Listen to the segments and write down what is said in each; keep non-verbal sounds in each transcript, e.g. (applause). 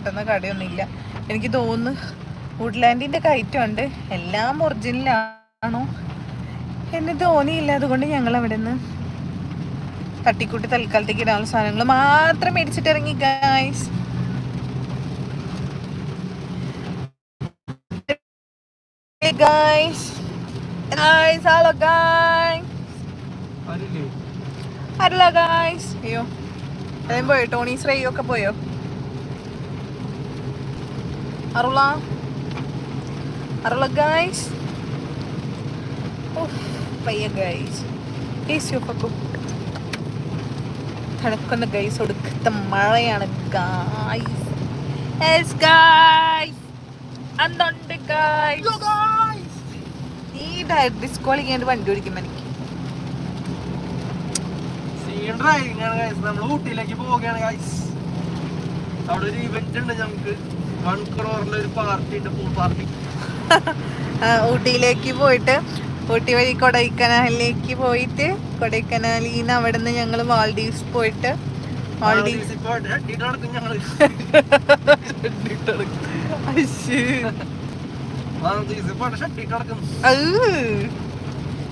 കിട്ടുന്ന കടയൊന്നുമില്ല. എനിക്ക് തോന്നുന്നു വുഡ്ലാൻഡിന്റെ കയറ്റമുണ്ട് എല്ലാം ഒറിജിനലാണോ? എന്ന് തോന്നിയില്ല. അതുകൊണ്ട് ഞങ്ങൾ അവിടെ നിന്ന് തട്ടിക്കൂട്ടി തൽക്കാലത്തേക്ക് ഇടാനുള്ള സാധനങ്ങൾ മാത്രം മേടിച്ചിട്ട് ഇറങ്ങി guys guys guys hello guys ആരില്ലേ? അല്ല ഗായ്സ് അയ്യോ. അതേ പോയോ ടോണി ശ്രേയോ ഒക്കെ പോയോ? അറുള അറുള ഗായ്സ് പയ്യ ഗൈസ് ഗൈസ് യോക്കും തണുക്കുന്ന ഗൈസ് ഒടുക്കത്ത മഴയാണ് ഗായ്സ് യെസ് ഗായ്സ് എന്തുണ്ട് ഗായ്സ് നീ ഡിസ്കോളിക്കാണ്ട് വണ്ടി ഓടിക്കുമ്പോ എനിക്ക്. ഡ്രൈവിംഗ് ആണ് guys. നമ്മൾ ഊട്ടിയിലേക്ക് പോവുകയാണ് ഗൈസ് അവിടെ ഒരു ഇവന്റ് ഉണ്ട് ഞങ്ങക്ക്. വൺ ക്രോറിന്റെ ഒരു പാർട്ടി ഉണ്ട് പൂൾ പാർട്ടി. ആ, ഊട്ടിയിലേക്ക് പോയിട്ട് ഊട്ടി വഴി കൊടൈക്കനാലിലേക്ക് പോയിട്ട് കൊടൈക്കനാലിൽ നിന്ന് അവിടെ നിന്ന് ഞങ്ങൾ മാൾഡീവ്സ് പോയിട്ട് മാൾഡീവ്സ്.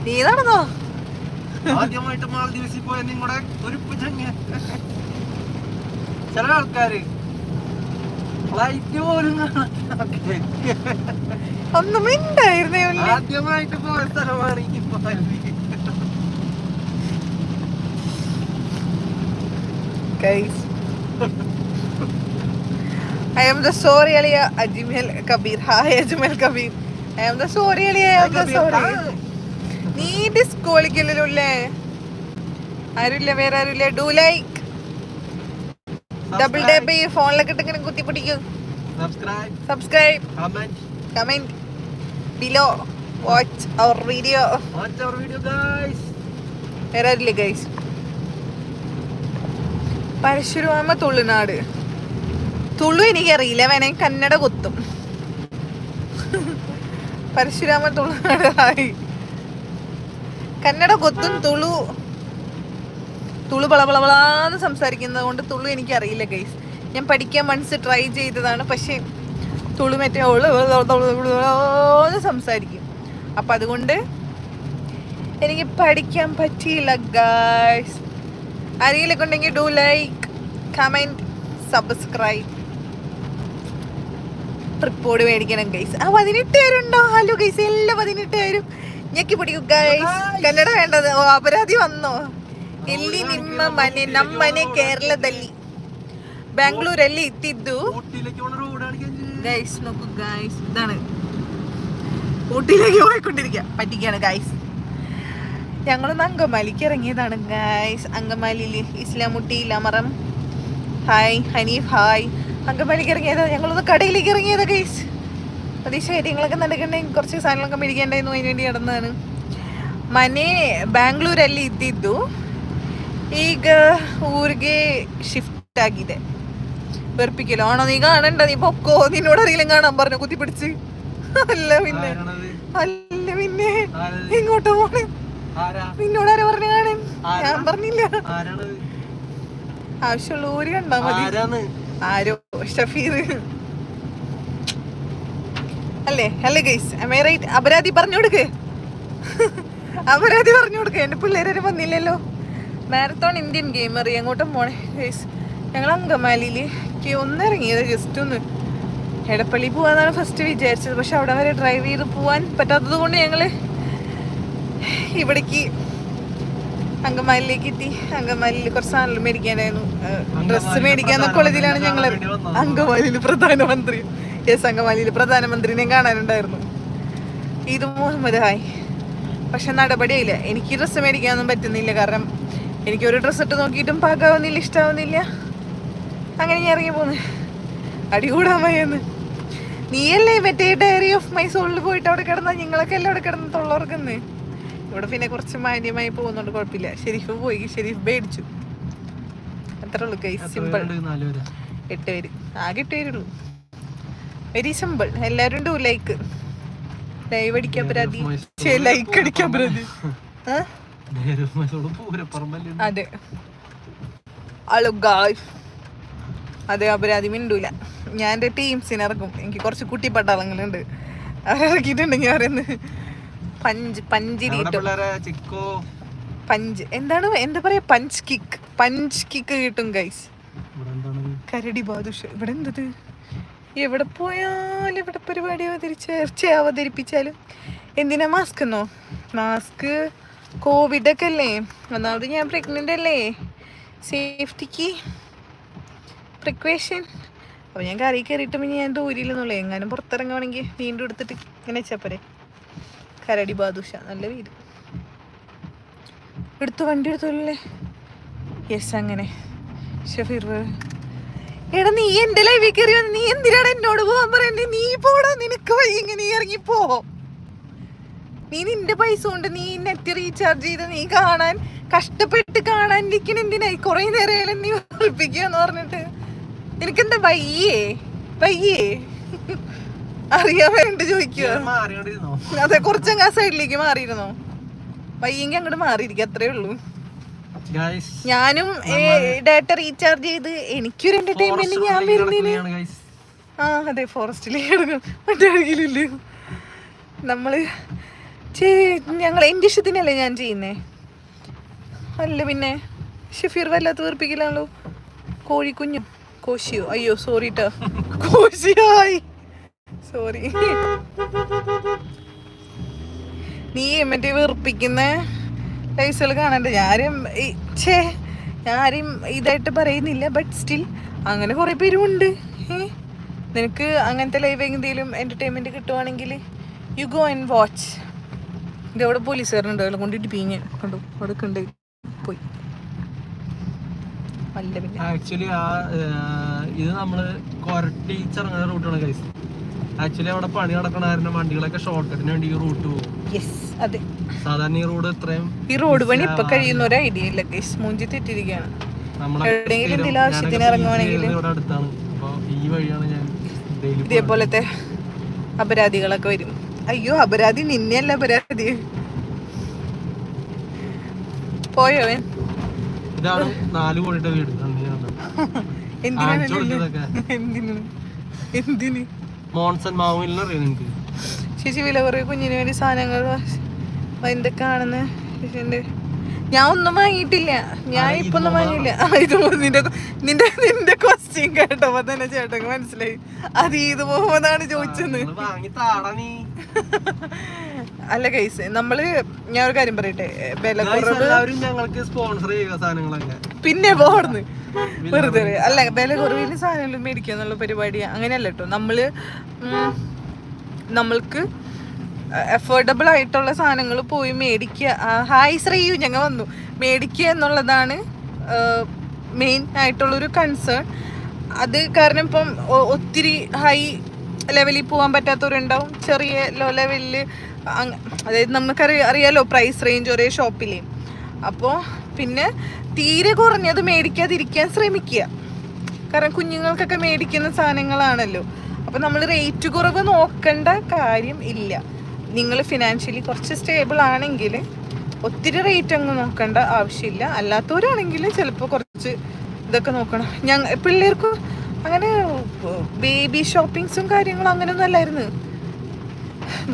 നീ നടന്നോ? ആദ്യമായിട്ട് മാൽദ്വീപ്സിൽ പോയ നിങ്ങളുടെ ഒരു ചില ആൾക്കാര് ഫ്ലൈറ്റ് പോലും കാണാത്ത ഒന്നും മിണ്ടായിരുന്നേ ഉള്ളി. ആദ്യമായിട്ട് പോയ സ്ഥലമാണ് ഈ മാലദ്വീപ് Guys. I am the sorry aliya Ajmal Kabir. Hi Ajmal Kabir. I am the sorry aliya. I am the sorry. നീ ഡിസ്കോ കളിക്കല്ലേ ആരുമില്ല വേറെ ആരുമില്ല ഡു ലൈക്ക് ഡബിൾ ടാപ്പ് ഈ ഫോണിലൊക്കെ ഇട്ട് ഇങ്ങനെ കുത്തി പിടിക്കും subscribe comment below watch our video guys ആരില്ലേ guys Parashurama Tulunad Tulu എനിക്കറിയില്ല വേണേ കന്നഡ കുത്തും. പരശുരാമ തുളുനാട് ആയി. കന്നഡ കൊത്തും തുളു തുളു ബളബളബളാന്ന് സംസാരിക്കുന്നത് കൊണ്ട് തുളു എനിക്കറിയില്ല ഗൈസ് ഞാൻ പഠിക്കാൻ മനസ്സ് ട്രൈ ചെയ്തതാണ് പക്ഷേ തുളു മറ്റേ എന്ന് സംസാരിക്കും. അപ്പം അതുകൊണ്ട് എനിക്ക് പഠിക്കാൻ പറ്റിയില്ല ഗൈസ് അറിയില്ലൊക്കെ ഉണ്ടെങ്കിൽ do like comment subscribe report മേടിക്കണം ഗൈസ് ആ പതിനെട്ട് പേരുണ്ടോ? ഹലോ ഗൈസ് എല്ലാ പതിനെട്ട് പേരും. ഞെക്കി പിടിക്കും ഗൈസ് കന്നഡ വേണ്ടത്? ഓ അപരാധി വന്നോ? ಎಲ್ಲಿ ನಿಮ್ಮ ಮನೆ ನಮ್ಮ ಮನೆ ಕೇರಳದಲ್ಲಿ. ಬ್ಯಾಂಗ್ಳೂರಲ್ಲಿ ಇತ್ತಿದ್ದು. ഗൈസ് നോക്കൂ ഗൈസ് ഇതാണ്. ഊട്ടിയിലേക്ക് പോയിക്കൊണ്ടിരിക്കുക പറ്റിക്കാണ് ഗൈസ് ഞങ്ങളൊന്ന് അങ്കമാലിക്ക് ഇറങ്ങിയതാണ് ഗായ്സ് അങ്കമാലിയിൽ ഇസ്ലാമുട്ടി ലമറം ഹായ് ഹനീഫ് ഹായ് അങ്കമാലിക്ക് ഇറങ്ങിയത്. ഞങ്ങളൊന്ന് കടയിലേക്ക് ഇറങ്ങിയത് ഗൈസ് അതീശ കാര്യങ്ങളൊക്കെ നടക്കണ്ടേ. കുറച്ച് സാധനങ്ങളൊക്കെ മേടിക്കേണ്ടായിരുന്നു. അതിനുവേണ്ടി നടന്നതാണ്. മനെ ബാംഗ്ലൂരല്ലേ ഇത്തിദ്ദു ಈಗ ಊರಿಗೆ ಶಿಫ್ಟ್ ಆಗಿದೆ വെറുപ്പിക്കലോ ആണോ നീ കാണണ്ട നീ പൊക്കോ നിന്നോട് ആരെങ്കിലും കാണാൻ പറഞ്ഞു കുത്തിപ്പിടിച്ച് അല്ല പിന്നെ ആരാണത്? അല്ല പിന്നെ ആരത്? ഇങ്ങോട്ട് പോണ് ആരാ നിന്നോട് ആരാ പറഞ്ഞു കാണാൻ ആരാ? ഞാൻ പറഞ്ഞില്ല ആരാണത് ആവശ്യമുള്ള ഊര് കണ്ടാ മതി ആരാണ് ആരോ ഷഫീർ അല്ലേ അല്ലേ ഗൈസ് അമേ റൈറ്റ് അപരാധി പറഞ്ഞു കൊടുക്ക് അപരാധി പറഞ്ഞു കൊടുക്ക് എന്റെ പിള്ളേരും വന്നില്ലല്ലോ മാരത്തോൺ ഇന്ത്യൻ ഗെയിമർ എങ്ങോട്ടും പോണേ? ഗൈസ് ഞങ്ങൾ അങ്കമാലിയിൽ ഒന്ന് ഇറങ്ങിയത് ജസ്റ്റ് ഒന്ന് എടപ്പള്ളി പോവാന്നാണ് ഫസ്റ്റ് വിചാരിച്ചത്. പക്ഷെ അവിടെ വരെ ഡ്രൈവ് ചെയ്ത് പോവാൻ പറ്റാത്തത് കൊണ്ട് ഞങ്ങൾ ഇവിടേക്ക് അങ്കമാലിയിലേക്ക് എത്തി. അങ്കമാലിയിൽ കുറച്ച് സാധനങ്ങൾ മേടിക്കാനായിരുന്നു. ഡ്രസ്സ് മേടിക്കാൻ ഉള്ളതിലാണ് ഞങ്ങൾ. അങ്കമാലിയിൽ പ്രധാനമന്ത്രി. യെസ് അങ്കമാലിയിൽ പ്രധാനമന്ത്രിനെ കാണാനുണ്ടായിരുന്നു. ഇത് മുഹമ്മദ് ഹായ് പക്ഷെ നടപടിയില്ല എനിക്ക് ഡ്രസ്സ് മേടിക്കാനൊന്നും പറ്റുന്നില്ല. കാരണം എനിക്കൊരു ഡ്രസ്സ് ഇട്ട് നോക്കിയിട്ടും പാകാവുന്നില്ല ഇഷ്ടാവുന്നില്ല. അങ്ങനെ ഞാൻ ഇറങ്ങി പോന്ന്. അടികൂടാൻ വയ്യെന്ന്. നീയല്ലേ മറ്റേ ഡയറി ഓഫ് മൈ സോളിൽ പോയിട്ട് അവിടെ കിടന്ന? ഞങ്ങളൊക്കെ എല്ലാം അവിടെ കിടന്ന് തൊള്ളവർക്കെന്ന്? ഇവിടെ പിന്നെ കുറച്ച് മാന്യമായി പോകുന്നുണ്ട് കുഴപ്പമില്ല. ഷെരീഫ് പോയി ഷെരീഫ് മേടിച്ചു അത്ര ഉള്ളു കൈ സിമ്പിൾ? എട്ട് പേര്. ആകെ എട്ട് പേരുള്ളൂ വെരി സിമ്പിൾ എല്ലാവരും ഉണ്ട് ലൈക്ക് ലൈവ് അടിക്കാൻ പരാതി. ലൈക്ക് (laughs) അടിക്കാൻ പരാതി. (laughs) ആ? അതെ. അതെ അപരാധി മിണ്ടൂല. ഞാൻ എന്റെ ടീംസിനെ ഇറക്കും. എനിക്ക് കുറച്ച് കുട്ടി പട്ടാളങ്ങളുണ്ട് ഞാൻ പറയുന്നത്. പഞ്ച് പഞ്ചിരി ഞങ്ങളുടെ കിട്ടും ചിക്കോ? പഞ്ച് എന്താണ് എന്താ പറയാ? പഞ്ച് കിക്ക് പഞ്ച് കിക്ക് കിട്ടും ഗൈസ് കരടി ബാദുഷ. ഇവിടെ എന്തത്? എവിടെ പോയാലും ഇവിടെ പരിപാടി അവതരിച്ച അവതരിപ്പിച്ചാലും. എന്തിനാ മാസ്ക് എന്നോ മാസ്ക് കോവിഡ് ഒക്കെ അല്ലേ? ഒന്നാമത് ഞാൻ പ്രഗ്നന്റ് അല്ലേ? സേഫ്റ്റിക്ക് പ്രിക്വേഷൻ അപ്പോൾ ഞാൻ കറി കയറിയിട്ട് പിന്നെ ഞാൻ ദൂരിയില്ലെന്നുള്ളൂ. എങ്ങാനും പുറത്തിറങ്ങുവാണെങ്കിൽ വീണ്ടും എടുത്തിട്ട് ഇങ്ങനെ വെച്ചപ്പോരെ കരടി ബാദുഷ നല്ല വീട്. എടുത്തു വണ്ടി എടുത്തല്ലേ യെസ് അങ്ങനെ. ഷഫീർ. എടാ നീ എന്റെ ലൈവിൽ കയറി നീ എന്തിനാണ് എന്നോട് പോവാൻ പറയണ്ടേ നീ പോടാ നിനക്ക് വഴി ഇങ്ങനെ ഇറങ്ങി പോ നീ നിന്റെ പൈസ കൊണ്ട് നീ നെറ്റ് റീചാർജ് ചെയ്ത് നീ കാണാൻ കഷ്ടപ്പെട്ട് കാണാൻ ഇരിക്കണ എന്തിനായി കുറെ നേരം നീ ഒളിപ്പിക്കുകയെന്ന് പറഞ്ഞിട്ട്. നിനക്കെന്താ വയ്യേ? വയ്യേ? അറിയാൻ വേണ്ടി ചോദിക്കുക? അതെ കുറച്ചങ്ങ് ആ സൈഡിലേക്ക് മാറിയിരുന്നോ? വയ്യെങ്കിൽ അങ്ങോട്ട് മാറിയിരിക്കും അത്രേ ഉള്ളൂ. ഞാനും ഡാറ്റ റീചാർജ് ചെയ്ത് എനിക്കൊരു എന്റർടൈൻമെന്റ് ഞാൻ വരുന്നതിന്. ഗൈസ് ആ അതെ ഫോറസ്റ്റിലേക്ക് മറ്റേ നമ്മൾ ഞങ്ങൾ എന്റെ ഇഷ്ടത്തിനല്ലേ ഞാൻ ചെയ്യുന്നേ? അല്ല പിന്നെ ഷഫീർ വല്ലാത്ത വീർപ്പിക്കലാണല്ലോ കോഴിക്കുഞ്ഞു. കോശിയോ? അയ്യോ സോറി ട്ടോ. കോശിയായി. സോറി നീ മറ്റേ വീർപ്പിക്കുന്ന ലൈസുകൾ കാണണ്ട. ഞാനും ഛേ ഞാരും ഇതായിട്ട് പറയുന്നില്ല ബട്ട് സ്റ്റിൽ അങ്ങനെ കുറെ പേരുമുണ്ട്? നിനക്ക് അങ്ങനത്തെ ലൈവ് എന്തെങ്കിലും എന്റർടൈൻമെന്റ് കിട്ടുവാണെങ്കിൽ യു ഗോ ആൻഡ് വാച്ച് ഇത് അവിടെ പോലീസുകാരനുണ്ട് അയാളെ കൊണ്ടിട്ട് പീഞ്ഞ്. കണ്ടു? അവിടെ കണ്ട് പോയി. ആക്ച്വലി ആ ഇത് നമ്മൾ കൊരട്ടി ചിറങ്ങുന്ന റൂട്ടാണ് കൈസ് ആക്ച്വലി അവിടെ പണി നടക്കണ കാരണം വണ്ടികളൊക്കെ ഷോർട്ട് കട്ടിന് വേണ്ടി ഈ റൂട്ട് പോകും അതെ. സാധാരണ ഈ റോഡ് ഇത്രയും ഈ റോഡ് പണി ഇപ്പൊ കഴിയുന്ന ഒരു ഐഡിയ ഇല്ല ഗൈസ് മൂഞ്ചി തെറ്റിരിക്കുകയാണ് എവിടെയെങ്കിലും ആവശ്യത്തിന് ഇറങ്ങുവാണെങ്കിൽ ഇതേപോലത്തെ അപരാധികളൊക്കെ വരും. അയ്യോ അപരാധി നിന്നെയല്ല അപരാധി. പോയോ ഇതാണ്? നാല് കോടിയുടെ വീട്. (laughs) എന്തിനു? (laughs) മോൺസൺ അറിയാം നിങ്ങക്ക് ചേച്ചി വില കുറേ കുഞ്ഞിന് വേണ്ടി സാധനങ്ങൾ എന്തൊക്കെയാണെന്ന് ചേച്ചിന്റെ ഞാൻ ഒന്നും വാങ്ങിയിട്ടില്ല. ഞാൻ ഇപ്പൊ ഒന്നും വാങ്ങിയില്ല (laughs) ഇത് നിന്റെ നിന്റെ നിന്റെ ക്വസ്റ്റ്യൻ കേട്ടപ്പോ തന്നെ ചേട്ടൻ മനസ്സിലായി. അത് ഇത് പോകുമ്പോന്നാണ് ചോദിച്ചെന്ന്? (laughs) അല്ല കൈസ് നമ്മൾ ഞാൻ ഒരു കാര്യം പറയട്ടെ. വില കുറവ് ഞങ്ങൾക്ക് സ്പോൺസർ ചെയ്യുക സാധനങ്ങളൊക്കെ. പിന്നെ പോർന്ന് വെറുതെ. അല്ല വില കുറവിൽ സാധനങ്ങൾ മേടിക്കുക എന്നുള്ള പരിപാടി അങ്ങനെയല്ല കേട്ടോ നമ്മൾ നമ്മൾക്ക് അഫോർഡബിൾ ആയിട്ടുള്ള സാധനങ്ങൾ പോയി മേടിക്കുക. ഹായ് ശ്രീയു ഞങ്ങൾ വന്നു. മേടിക്കുക എന്നുള്ളതാണ് മെയിൻ ആയിട്ടുള്ളൊരു കൺസേൺ അത് കാരണം ഇപ്പം ഒത്തിരി ഹൈ ലെവലിൽ പോകാൻ പറ്റാത്തവരുണ്ടാവും. ചെറിയ ലോ ലെവലിൽ അതായത് നമുക്കറിയ അറിയാലോ പ്രൈസ് റേഞ്ച് ഒരേ ഷോപ്പിൽ അപ്പോൾ പിന്നെ തീരെ കുറഞ്ഞത് മേടിക്കാതിരിക്കാൻ ശ്രമിക്കുക. കാരണം കുഞ്ഞുങ്ങൾക്കൊക്കെ മേടിക്കുന്ന സാധനങ്ങളാണല്ലോ. അപ്പോൾ നമ്മൾ റേറ്റ് കുറവ് നോക്കേണ്ട കാര്യം ഇല്ല. നിങ്ങൾ ഫിനാൻഷ്യലി കുറച്ച് സ്റ്റേബിൾ ആണെങ്കിൽ ഒത്തിരി റേറ്റ് അങ്ങ് നോക്കേണ്ട ആവശ്യമില്ല. അല്ലാത്തവരാണെങ്കിൽ ചിലപ്പോൾ കുറച്ച് ഇതൊക്കെ നോക്കണം. ഞങ്ങൾ പിള്ളേർക്ക് അങ്ങനെ ബേബി ഷോപ്പിങ്സും കാര്യങ്ങളും അങ്ങനെയൊന്നും അല്ലായിരുന്നു.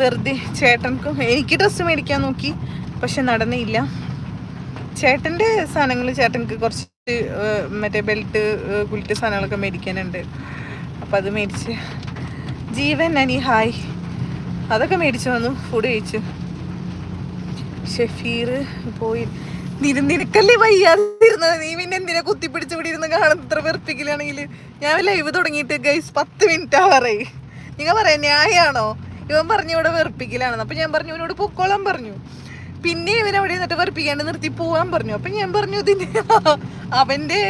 വെറുതെ ചേട്ടൻക്കും എനിക്ക് ഡ്രസ്സ് മേടിക്കാൻ നോക്കി പക്ഷെ നടന്നില്ല ചേട്ടന്റെ സാധനങ്ങൾ ചേട്ടൻക്ക് കുറച്ച് മറ്റേ ബെൽറ്റ് കുലിറ്റ് സാധനങ്ങളൊക്കെ മേടിക്കാനുണ്ട്. അപ്പം അത് മേടിച്ച് ജീവൻ അനി ഹായ്. അതൊക്കെ മേടിച്ചു വന്നു ഫുഡ് കഴിച്ചു. ഷെഫീർ പോയി. നിന നിനക്കല്ലേ വയ്യാതിരുന്നത് നീ പിന്നെ എന്തിനെ കുത്തിപ്പിടിച്ച് ഇവിടെ ഇരുന്ന് കാണുന്ന ഇത്ര വെറുപ്പിക്കലാണെങ്കിൽ ഞാൻ ലൈവ് തുടങ്ങിയിട്ട് ഗൈസ് പത്ത് മിനിറ്റ് ആവാറായി നിങ്ങൾ പറയാം ന്യായമാണോ ഇവൻ പറഞ്ഞു ഇവിടെ വെറുപ്പിക്കലാണെന്ന്. അപ്പൊ ഞാൻ പറഞ്ഞു ഇവനോട് പൊക്കോളാൻ പറഞ്ഞു. പിന്നെ ഇവൻ അവിടെ നിന്നിട്ട് വെറുപ്പിക്കാണ്ട് നിർത്തി പോവാൻ പറഞ്ഞു. അപ്പൊ ഞാൻ പറഞ്ഞു ഇതിന്റെ അവന്റെ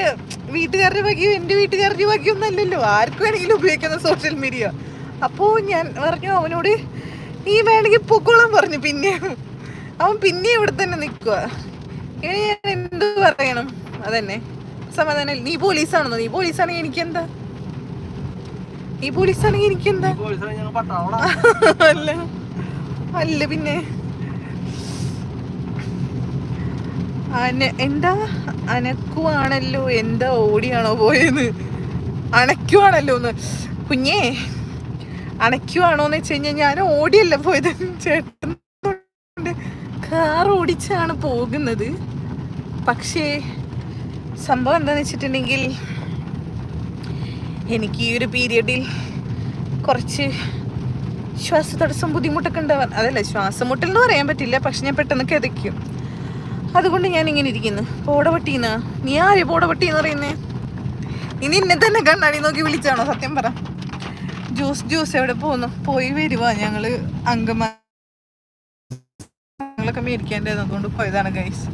വീട്ടുകാരുടെ ഭാഗ്യം എന്റെ വീട്ടുകാരുടെ ഭാഗ്യം ഒന്നല്ലല്ലോ ആർക്കും വേണമെങ്കിലും ഉപയോഗിക്കുന്ന സോഷ്യൽ മീഡിയ അപ്പോ ഞാൻ പറഞ്ഞു അവനോട് നീ വേണമെങ്കിൽ പൊക്കോളാൻ പറഞ്ഞു. പിന്നെ അവൻ പിന്നെ ഇവിടെ തന്നെ നിൽക്കുക ഇനി ഞാൻ എന്ത് പറയണം? അതന്നെ. സമാധാനം. നീ പോലീസാണെന്നോ? നീ പോലീസാണെങ്കിൽ എനിക്കെന്താ? നീ പോലീസാണെങ്കിൽ എനിക്കെന്താ? (laughs) അല്ല. അല്ല പിന്നെ. എന്താ? അനക്കുവാണല്ലോ. എന്താ ഓടിയാണോ പോയത് അണക്കുവാണല്ലോ ഒന്ന് കുഞ്ഞേ അണയ്ക്കുവാണോന്ന് വെച്ച് കഴിഞ്ഞാൽ ഞാൻ ഓടിയല്ല പോയത്. ചേട്ടൻ കാർ ഓടിച്ചാണ് പോകുന്നത്. പക്ഷേ സംഭവം എന്താന്ന് വെച്ചിട്ടുണ്ടെങ്കിൽ എനിക്ക് ഈ ഒരു പീരിയഡിൽ കുറച്ച് ശ്വാസതടസ്സം ബുദ്ധിമുട്ടൊക്കെ ഉണ്ടാവാൻ അതല്ല ശ്വാസമുട്ടൽ എന്ന് പറയാൻ പറ്റില്ല പക്ഷെ ഞാൻ പെട്ടെന്ന് കിതയ്ക്കും. അതുകൊണ്ട് ഞാൻ ഇങ്ങനെ ഇരിക്കുന്നു. പോടവട്ടീന്നാ നീ ആര് പോടവട്ടി എന്ന് പറയുന്നേ? നീ നിന്നെ തന്നെ കണ്ണാടി നോക്കി വിളിച്ചാണോ? സത്യം പറ. ജ്യൂസ് ജ്യൂസ് എവിടെ പോകുന്നു പോയി വരുവാ ഞങ്ങൾ അങ്കമാ മേടിക്കേണ്ടത് അതുകൊണ്ട് പോയതാണ് ഗൈസ്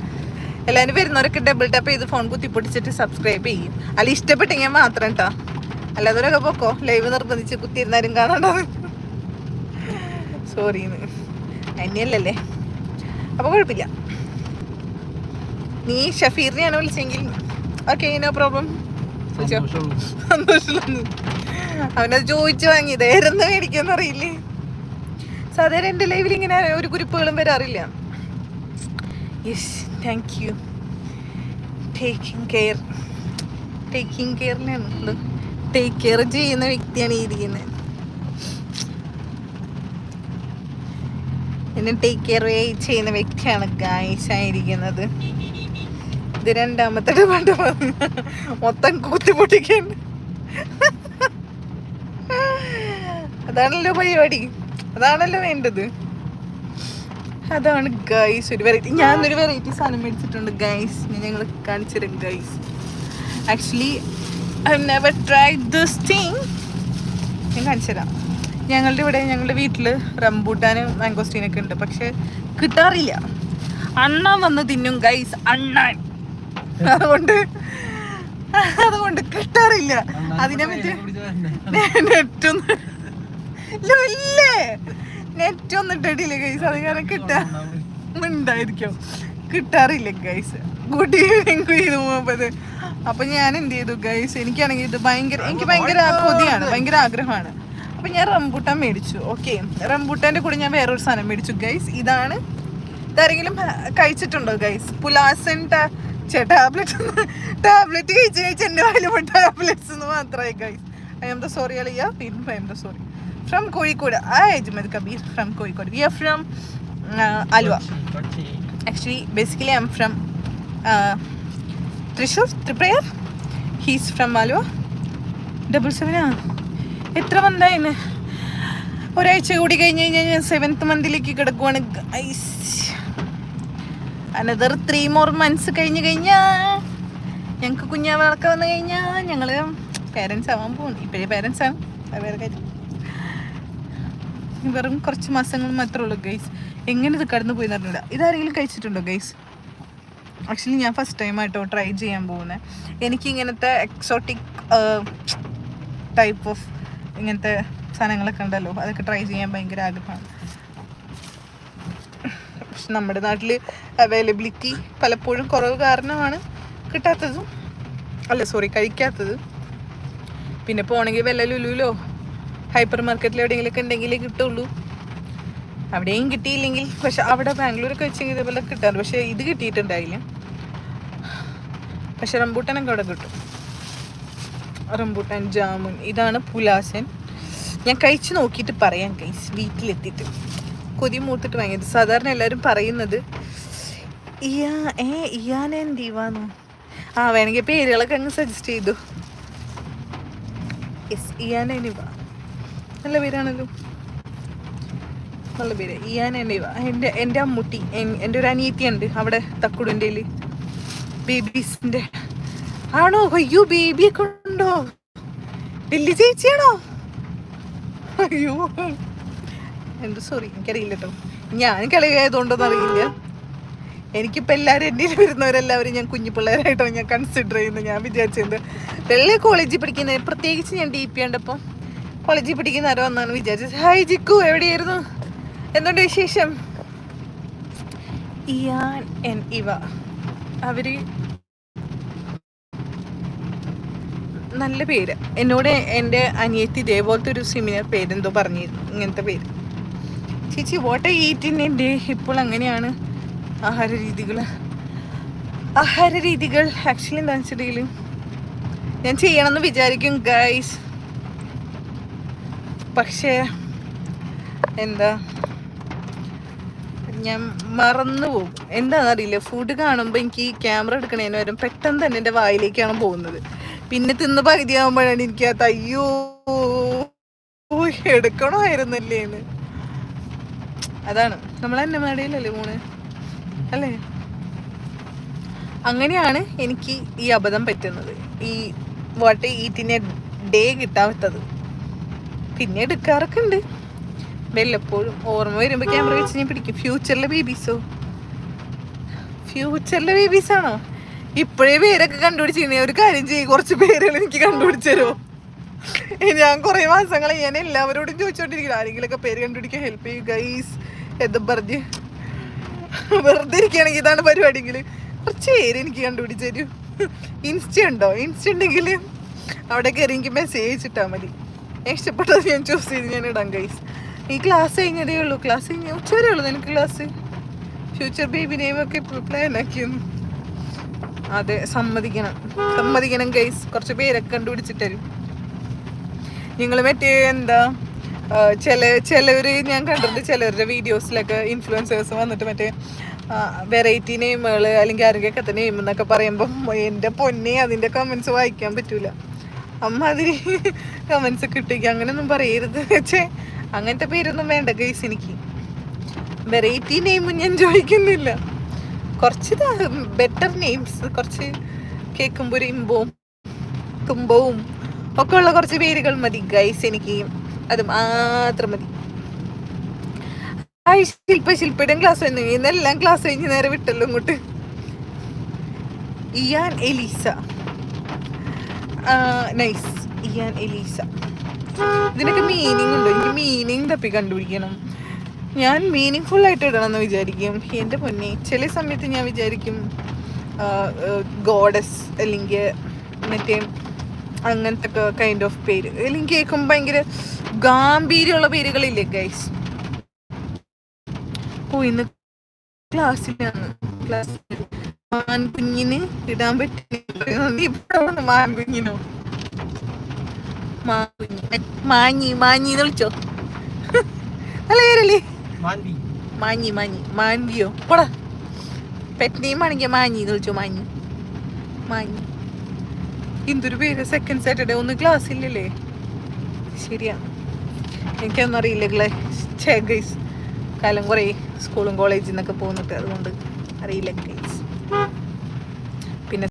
എല്ലാവരും വരുന്നവരൊക്കെ ഡബിൾ ടാപ്പ് ചെയ്ത് ഫോൺ കുത്തി പൊട്ടിച്ചിട്ട് സബ്സ്ക്രൈബ് ചെയ്യും. അല്ല ഇഷ്ടപ്പെട്ടെങ്കിൽ മാത്രം കേട്ടോ അല്ലാത്തവരൊക്കെ പോക്കോ? ലൈവ് നിർബന്ധിച്ച് കുത്തിയിരുന്നാലും കാണണ്ടോ സോറി അന്യല്ലേ അപ്പൊ കുഴപ്പമില്ല. നീ ഷഫീറിനെയാണ് വിളിച്ചെങ്കിൽ. ഓക്കെ നോ പ്രോബ്ലം അവനത് ചോദിച്ചു വാങ്ങി. ഏരെന്ന് മേടിക്കാന്ന് അറിയില്ലേ? സാധാരണ എന്റെ ലൈവിൽ ഇങ്ങനെ ഒരു കുരിപ്പുകളും വരാറില്ല. Thank you taking care taking കെയറിനാണ് take care ചെയ്യുന്ന വ്യക്തിയാണ് ഇരിക്കുന്നത് എന്നെ ടേക്ക് കെയർ ചെയ്യുന്ന വ്യക്തിയാണ് ഗായ്സ് ആയിരിക്കുന്നത് ഇത് രണ്ടാമത്തെ ഡിമാൻഡ് മൊത്തം കൂത്തിപ്പൊട്ടിക്കാൻ അതാണല്ലോ പരിപാടി. അതാണല്ലോ വേണ്ടത്. അതാണ് ഗൈസ് ഒരു വെറൈറ്റി ഞാൻ ഒരു വെറൈറ്റി സാധനം മേടിച്ചിട്ടുണ്ട് ഗൈസ് ഞാൻ ഞങ്ങൾ കാണിച്ചിരുന്നു guys actually I never try this thing ഞാൻ കാണിച്ചുതരാം. ഞങ്ങളുടെ ഇവിടെ ഞങ്ങളുടെ വീട്ടിൽ റംബൂട്ടാനും മാങ്കോസ്റ്റീനൊക്കെ ഉണ്ട്. പക്ഷെ കിട്ടാറില്ല. അണ്ണൻ വന്ന് തിന്നും ഗൈസ് അണ്ണൻ. അതുകൊണ്ട് അതുകൊണ്ട് കിട്ടാറില്ല. അതിനെ പറ്റി കുടിച്ച് (laughs) ഇല്ല നെറ്റ് ഒന്ന് ഇല്ലേ. നെറ്റ് ഒന്നും ഇട്ടിട്ടില്ല ഗൈസ് അത് കാരണം കിട്ടാ ഉണ്ടായിരിക്കും കിട്ടാറില്ല ഗൈസ് ഗുഡ് ഈവനിങ് ചെയ്തു പോകുമ്പത്. അപ്പൊ ഞാൻ എന്ത് ചെയ്തു ഗൈസ് എനിക്കാണെങ്കിൽ ഇത് ഭയങ്കര എനിക്ക് ഭയങ്കര കൊതിയാണ് ഭയങ്കര ആഗ്രഹമാണ്. അപ്പൊ ഞാൻ റംബൂട്ടാൻ മേടിച്ചു ഓക്കെ റംബൂട്ടാന്റെ കൂടെ ഞാൻ വേറൊരു സാധനം മേടിച്ചു ഗൈസ് ഇതാണ്. ഇതാരെങ്കിലും കഴിച്ചിട്ടുണ്ടോ ഗൈസ് പുലാസൻ ടാബ്ലറ്റ് ടാബ്ലറ്റ് കഴിച്ച് കഴിച്ച് എന്റെ വായിലും ടാബ്ലറ്റ്സ് എന്ന് മാത്രമായി guys I'm the sorry അളിയ. I'm the sorry. From Kozhikode. ആ Ajmad Kabeer. From Kozhikode. We are from Aluva actually basically I'm from Thrissur Triprayar he's from Aluva double സെവനാ എത്ര മന്തായിന് ഒരാഴ്ച കൂടി കഴിഞ്ഞ് കഴിഞ്ഞാൽ ഞാൻ സെവൻത്ത് മന്തിലേക്ക് കിടക്കുവാണ് അനദർ ത്രീ മോർ മന്ത്സ് കഴിഞ്ഞ് കഴിഞ്ഞാൽ ഞങ്ങൾക്ക് കുഞ്ഞാവളൊക്കെ വന്നു കഴിഞ്ഞാൽ ഞങ്ങൾ പേരൻസ് ആവാൻ പോകും ഇപ്പോഴേ പേരൻസ് ആണ്. വേറെ കാര്യം. വെറും കുറച്ച് മാസങ്ങൾ മാത്രമേ ഉള്ളൂ ഗൈസ് എങ്ങനെ ഇത് കടന്നു പോയി എന്നറിഞ്ഞില്ല ഇതാരെങ്കിലും കഴിച്ചിട്ടുണ്ടോ ഗൈസ് ആക്ച്വലി ഞാൻ ഫസ്റ്റ് ടൈം ആയിട്ടോ ട്രൈ ചെയ്യാൻ പോകുന്നത് എനിക്ക് ഇങ്ങനത്തെ എക്സോട്ടിക് ടൈപ്പ് ഓഫ് ഇങ്ങനത്തെ സാധനങ്ങളൊക്കെ ഉണ്ടല്ലോ. അതൊക്കെ ട്രൈ ചെയ്യാൻ ഭയങ്കര ആഗ്രഹമാണ്. പക്ഷെ നമ്മുടെ നാട്ടിൽ അവൈലബിലിറ്റി പലപ്പോഴും കുറവ് കാരണമാണ് കിട്ടാത്തതും അല്ല സോറി കഴിക്കാത്തത്. പിന്നെ പോണെങ്കിൽ വല്ല ലുലുലോ ഹൈപ്പർ മാർക്കറ്റിൽ എവിടെയെങ്കിലുമൊക്കെ ഉണ്ടെങ്കിലേ കിട്ടുള്ളൂ. അവിടെയും കിട്ടിയില്ലെങ്കിൽ പക്ഷെ അവിടെ ബാംഗ്ലൂരൊക്കെ വെച്ചെങ്കിൽ ഇതേപോലെ കിട്ടാറ്. പക്ഷെ ഇത് കിട്ടിയിട്ടുണ്ടായില്ല. പക്ഷെ റംബൂട്ടനൊക്കെ അവിടെ കിട്ടും. റംബൂട്ടാൻ ജാമുൻ ഇതാണ് പുലാസൻ. ഞാൻ കഴിച്ച് നോക്കിയിട്ട് പറയാം കൈസ് വീട്ടിലെത്തിയിട്ട്. കൊതി മൂത്തിട്ട് വാങ്ങിയത് സാധാരണ എല്ലാവരും പറയുന്നത് ഇയാ ഏ ഇയാനെ ദീവാന്നോ ആ വേണമെങ്കിൽ പേരുകളൊക്കെ അങ്ങ് സജസ്റ്റ് ചെയ്തു. യെസ് ഇയാനെ നിവ നല്ല പേരാണല്ലോ. നല്ല പേര്. ഇയാനെ എന്നിവ എന്റെ എന്റെ അമ്മൂട്ടി എൻ- എന്റെ ഒരു അനിയത്തി ഉണ്ട് അവിടെ തക്കുടുന്റെ ബേബീസിന്റെ ആണോ? അയ്യോ ബേബിയെ ഉണ്ടോ? വലിയ ചേച്ചിയാണോ? അയ്യോ. എന്ത് സോറി എനിക്കറിയില്ല കേട്ടോ ഞാൻ കളിയായതുകൊണ്ടൊന്നും അറിയില്ല. എനിക്കിപ്പോൾ എല്ലാവരും എന്റെ വരുന്നവരെല്ലാവരും ഞാൻ കുഞ്ഞു പിള്ളേരായിട്ടാണ് ഞാൻ കൺസിഡർ ചെയ്യുന്നത് ഞാൻ വിചാരിച്ചത് വെള്ളി കോളേജിൽ പഠിക്കുന്ന പ്രത്യേകിച്ച് ഞാൻ ഡി പി ഉണ്ടപ്പം കോളേജിൽ പഠിക്കുന്ന ആരോ എന്നാണ് വിചാരിച്ചത്. ഹായ് ജിക്കു എവിടെയായിരുന്നു? എന്തുണ്ട് വിശേഷം? ഇയാൻ എൻ ഇവ. അവർ നല്ല പേര്. എന്നോട് എന്റെ അനിയത്തി ഇതേപോലത്തെ ഒരു സിമിലർ പേരെന്തോ പറഞ്ഞിരുന്നു. ഇങ്ങനത്തെ പേര്. ചേച്ചി വാട്ട് ഈറ്റിൻ എന്റെ ഇപ്പോൾ അങ്ങനെയാണ്. ആഹാര രീതികൾ. ആഹാര രീതികൾ. ആക്ച്വലി എന്താ വെച്ചിട്ടുണ്ടെങ്കിൽ ഞാൻ ചെയ്യണമെന്ന് വിചാരിക്കും ഗൈസ് പക്ഷേ എന്താ? ഞാൻ മറന്നു പോകും എന്താണെന്നറിയില്ല. ഫുഡ് കാണുമ്പോൾ എനിക്ക് ക്യാമറ എടുക്കണേന് വരും പെട്ടെന്ന് തന്നെ എന്റെ വായിലേക്കാണ് പോകുന്നത്. പിന്നെ തിന്ന് പകുതിയാകുമ്പോഴാണ് എനിക്ക് അത് അയ്യോ എടുക്കണമായിരുന്നല്ലേ അതാണ്. നമ്മൾ എന്നെ അന്നമാടിയിലല്ലേ മൂന്ന് അല്ലേ? അങ്ങനെയാണ് എനിക്ക് ഈ അബദ്ധം പറ്റുന്നത്. ഈ വാട്ട് ഈറ്റിനെ ഡേ കിട്ടാത്തത്. പിന്നെ എടുക്കാറൊക്കെ ഉണ്ട്. വല്ലപ്പോഴും ഓർമ്മ വരുമ്പോൾ ക്യാമറ വെച്ച് ഞാൻ പിടിക്കും. ഫ്യൂച്ചറിലെ ബേബീസോ ഫ്യൂച്ചറിലെ ബേബീസ് ആണോ? ഇപ്പോഴേ പേരൊക്കെ കണ്ടുപിടിച്ചിരുന്നേ. ഒരു കാര്യം ചെയ്യും. കുറച്ച് പേരുകൾ എനിക്ക് കണ്ടുപിടിച്ചു ഞാൻ കുറേ മാസങ്ങൾ ഞാൻ എല്ലാവരോടും ചോദിച്ചോണ്ടിരിക്കുന്നു. ആരെങ്കിലും പേര് കണ്ടുപിടിക്കാൻ ഹെൽപ്പ് ചെയ്യും ഗൈസ് എന്ന് പറഞ്ഞ്? വെറുതെ ഇരിക്കുകയാണെങ്കിൽ ഇതാണ് പരിപാടിയെങ്കിൽ. കുറച്ച് പേര് എനിക്ക് കണ്ടുപിടിച്ച് തരൂ. ഇൻസ്റ്റ ഉണ്ടോ? ഇൻസ്റ്റ ഉണ്ടെങ്കിൽ അവിടെ കയറി എനിക്ക് മെസ്സേജ് ഇട്ടാൽ മതി. ഇഷ്ടപ്പെട്ടത് ഞാൻ ചൂസ് ചെയ്ത് ഞാൻ ഇടാം ഗൈസ് ഈ ക്ലാസ് കഴിഞ്ഞതേ ഉള്ളൂ. ക്ലാസ് കഴിഞ്ഞ ഉച്ച വരെ ഉള്ളൂ നിനക്ക് ക്ലാസ് ഫ്യൂച്ചർ ബേബി നെയിം ഒക്കെ പ്ലാൻ ആക്കിയൊന്നു. അതെ സമ്മതിക്കണം. സമ്മതിക്കണം ഗൈസ് കുറച്ച് പേരൊക്കെ കണ്ടുപിടിച്ചിട്ട് തരും. നിങ്ങൾ മറ്റേ എന്താ ചില ചിലവര് ഞാൻ കണ്ടിട്ടുണ്ട്. ചിലവരുടെ വീഡിയോസിലൊക്കെ ഇൻഫ്ലുവൻസേഴ്സ് വന്നിട്ട് മറ്റേ വെറൈറ്റി നെയിമുകൾ അല്ലെങ്കിൽ ആരോഗ്യക്കത്തെ നെയിം എന്നൊക്കെ പറയുമ്പം എന്റെ പൊന്നെ അതിന്റെ കമൻസ് വായിക്കാൻ പറ്റൂല. അമ്മ അതിന് കമൻസ് കിട്ടിക്കുക അങ്ങനെയൊന്നും പറയരുത്. ചേ അങ്ങനത്തെ പേരൊന്നും വേണ്ട ഗൈസ് എനിക്ക്. വെറൈറ്റി നെയിമും ഞാൻ ചോദിക്കുന്നില്ല. കുറച്ച് ബെറ്റർ നെയിംസ് കുറച്ച് കേൾക്കുമ്പോൾ ഇമ്പവും തുമ്പവും ഒക്കെ ഉള്ള കുറച്ച് പേരുകൾ മതി ഗൈസ് എനിക്ക്. അത് മാത്രം മതി. ഹായ് ശില്പ ശില്പയുടെ ക്ലാസ് കഴിഞ്ഞു ഇന്നെല്ലാം ക്ലാസ് കഴിഞ്ഞ് നേരെ വിട്ടല്ലോ ഇങ്ങോട്ട്. Ian Elisa. Nice Ian Elisa. ഇതിനൊക്കെ മീനിങ് ഉണ്ടോ? എനിക്ക് മീനിങ് തപ്പി കണ്ടുപിടിക്കണം. ഞാൻ മീനിങ് ഫുൾ ആയിട്ട് ഇടണം എന്ന് വിചാരിക്കും. എന്റെ പൊന്നെ ചില സമയത്ത് ഞാൻ വിചാരിക്കും ഗോഡസ് അല്ലെങ്കിൽ മറ്റേ അങ്ങനത്തെ കൈൻഡ് ഓഫ് പേര്. അല്ലെങ്കിൽ കേൾക്കുമ്പോൾ ഭയങ്കര ഗാംഭീര്യമുള്ള പേരുകളില്ലേ ഗൈസ് ഓ ഇന്ന് ക്ലാസ്സിലാണ്. ക്ലാസ് മാൻകുഞ്ഞിന് ഇടാൻ പറ്റില്ല. മാൻകുഞ്ഞിനോ? മാഞ്ഞി മാഞ്ഞി എന്ന് വിളിച്ചോ? നല്ല പേരല്ലേ? മാഞ്ഞി മാഞ്ഞി. മാൻവിയോ? പോടാ. പെറ്റിനെയും ആണെങ്കിൽ മാഞ്ഞി എന്ന് വിളിച്ചോ മാഞ്ഞി. മാഞ്ഞി. എന്തൊരു പേര്? സെക്കൻഡ് സാറ്റർഡേ ഒന്നും ക്ലാസ് ഇല്ലല്ലേ? ശരിയാണ് എനിക്കൊന്നും അറിയില്ല ഛേ ഗൈസ് കാലം കുറേ സ്കൂളും കോളേജിൽ നിന്നൊക്കെ പോകുന്നിട്ട് അതുകൊണ്ട് അറിയില്ല ഗൈസ്